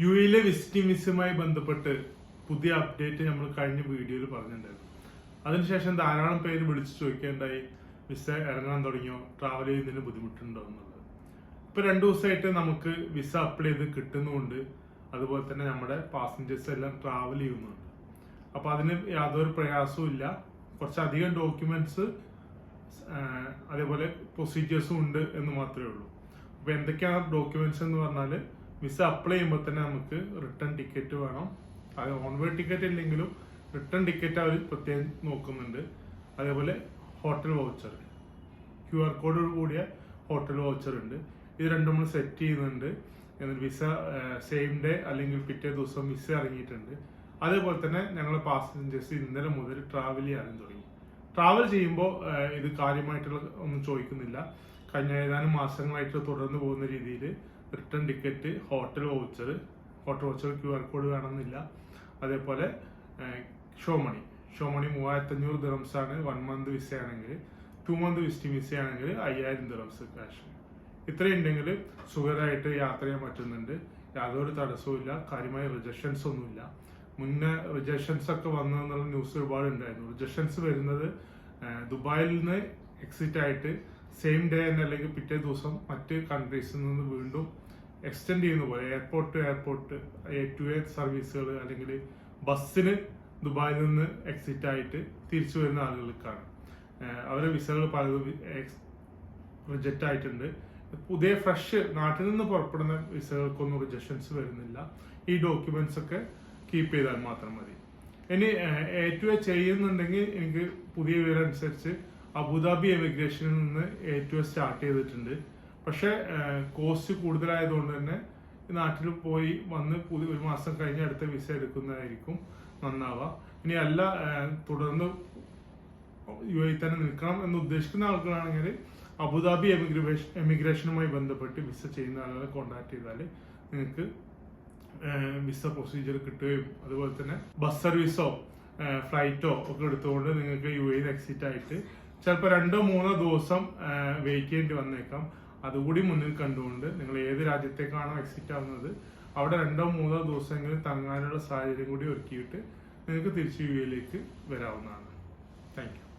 U എയിലെ visiting വിസയുമായി ബന്ധപ്പെട്ട് പുതിയ അപ്ഡേറ്റ് നമ്മൾ കഴിഞ്ഞ വീഡിയോയിൽ പറഞ്ഞിട്ടുണ്ടായിരുന്നു. അതിനുശേഷം ധാരാളം പേര് വിളിച്ചു ചോദിക്കേണ്ടായി വിസ ഇറങ്ങാൻ തുടങ്ങിയോ? ട്രാവൽ ചെയ്യുന്നതിന് ബുദ്ധിമുട്ടുണ്ടോ? എന്നുള്ളത്. ഇപ്പൊ രണ്ട് ദിവസമായിട്ട് നമുക്ക് വിസ അപ്ലൈ ചെയ്ത് കിട്ടുന്നുണ്ട് അതുപോലെ തന്നെ നമ്മുടെ പാസഞ്ചേഴ്സ് എല്ലാം ട്രാവൽ ചെയ്യുന്നുണ്ട്. അപ്പോൾ അതിന് യാതൊരു പ്രയാസവും ഇല്ല. കുറച്ചധികം ഡോക്യുമെന്റ്സ് അതേപോലെ പ്രൊസീജിയേഴ്സും ഉണ്ട് എന്ന് മാത്രമേ ഉള്ളൂ. അപ്പൊ എന്തൊക്കെയാണ് ഡോക്യുമെന്റ്സ് എന്ന് പറഞ്ഞാൽ വിസ അപ്ലൈ ചെയ്യുമ്പോൾ തന്നെ നമുക്ക് റിട്ടേൺ ടിക്കറ്റ് വേണം. അത് ഓൺവേഡ് ടിക്കറ്റ് ഇല്ലെങ്കിലും റിട്ടേൺ ടിക്കറ്റ് അവർ പ്രത്യേകം നോക്കുന്നുണ്ട്. അതേപോലെ hotel voucher Q R code കൂടിയ ഹോട്ടൽ വൗച്ചർ ഉണ്ട്. ഇത് രണ്ടും നമ്മൾ സെറ്റ് ചെയ്യുന്നുണ്ട്. എന്നിട്ട് വിസ സെയിം ഡേ അല്ലെങ്കിൽ പിറ്റേ ദിവസം വിസ ഇറങ്ങിയിട്ടുണ്ട്. അതേപോലെ തന്നെ ഞങ്ങൾ പാസഞ്ചേഴ്സ് ഇന്നലെ മുതൽ ട്രാവൽ ചെയ്യാനും തുടങ്ങി. ട്രാവൽ ചെയ്യുമ്പോൾ ഇത് കാര്യമായിട്ടുള്ള ഒന്നും ചോദിക്കുന്നില്ല. കഴിഞ്ഞ ഏതാനും മാസങ്ങളായിട്ട് തുടർന്ന് പോകുന്ന രീതിയിൽ return ticket hotel voucher hotel voucher Q R code വേണമെന്നില്ല. അതേപോലെ ഷോ മണി ഷോ മണി മൂവായിരത്തി അഞ്ഞൂറ് ദിറംസ് ആണ് വൺ മന്ത് വിസ ആണെങ്കിൽ. ടു മന്ത് വിസിറ്റിംഗ് വിസ ആണെങ്കിൽ അയ്യായിരം ദിറംസ് ക്യാഷ് ഇത്രയും ഉണ്ടെങ്കിൽ സുഖമായിട്ട് യാത്ര ചെയ്യാൻ പറ്റുന്നുണ്ട്. യാതൊരു തടസ്സവുമില്ല കാര്യമായ റിജക്ഷൻസ് ഒന്നുമില്ല. മുന്നേ റിജക്ഷൻസ് ഒക്കെ വന്നു എന്നുള്ള ന്യൂസ് ഒരുപാട് ഉണ്ടായിരുന്നു റിജക്ഷൻസ് വരുന്നത് ദുബായിൽ നിന്ന് എക്സിറ്റ് ആയിട്ട് സെയിം ഡേ തന്നെ അല്ലെങ്കിൽ പിറ്റേ ദിവസം മറ്റ് കൺട്രീസിൽ നിന്ന് വീണ്ടും എക്സ്റ്റെൻഡ് ചെയ്യുന്ന പോലെ airport to airport A to A സർവീസുകൾ അല്ലെങ്കിൽ ബസ്സിന് ദുബായിൽ നിന്ന് എക്സിറ്റ് ആയിട്ട് തിരിച്ചു വരുന്ന ആളുകൾക്കാണ്. അവരെ വിസകൾ പലതും റിജക്റ്റ് ആയിട്ടുണ്ട്. പുതിയ ഫ്രഷ് നാട്ടിൽ നിന്ന് പുറപ്പെടുന്ന വിസകൾക്കൊന്നും റിജക്ഷൻസ് വരുന്നില്ല. ഈ ഡോക്യുമെന്റ്സ് ഒക്കെ കീപ്പ് ചെയ്താൽ മാത്രം മതി. ഇനി എ ടു എ ചെയ്യുന്നുണ്ടെങ്കിൽ എനിക്ക് പുതിയ വിവരം അനുസരിച്ച് അബുദാബി എമിഗ്രേഷനിൽ നിന്ന് എ ടു എസ് സ്റ്റാർട്ട് ചെയ്തിട്ടുണ്ട്. പക്ഷെ കോസ്റ്റ് കൂടുതലായതുകൊണ്ട് തന്നെ നാട്ടിൽ പോയി വന്ന് പുതിയ ഒരു മാസം കഴിഞ്ഞ് അടുത്ത വിസ എടുക്കുന്നതായിരിക്കും നന്നാവുക. ഇനി അല്ല തുടർന്ന് യു എ തന്നെ നിൽക്കണം എന്ന് ഉദ്ദേശിക്കുന്ന ആൾക്കാരാണെങ്കിൽ അബുദാബി എമിഗ്രേഷൻ എമിഗ്രേഷനുമായി ബന്ധപ്പെട്ട് വിസ ചെയ്യുന്ന ആളുകളെ കോൺടാക്ട് ചെയ്താൽ നിങ്ങൾക്ക് വിസ പ്രൊസീജിയർ കിട്ടുകയും അതുപോലെ തന്നെ ബസ് സർവീസോ ഫ്ലൈറ്റോ ഒക്കെ എടുത്തുകൊണ്ട് നിങ്ങൾക്ക് യു എയിൽ എക്സിറ്റ് ആയിട്ട് ചിലപ്പോൾ രണ്ടോ മൂന്നോ ദിവസം വെയിറ്റ് ചെയ്യേണ്ടി വന്നേക്കാം. അതുകൂടി മുന്നിൽ കണ്ടുകൊണ്ട് നിങ്ങൾ ഏത് രാജ്യത്തേക്കാണോ എക്സിറ്റ് ആവുന്നത് അവിടെ രണ്ടോ മൂന്നോ ദിവസമെങ്കിലും തങ്ങാനുള്ള സാഹചര്യം കൂടി ഒരുക്കിയിട്ട് നിങ്ങൾക്ക് തിരിച്ച് യു എയിലേക്ക് വരാവുന്നതാണ്. താങ്ക്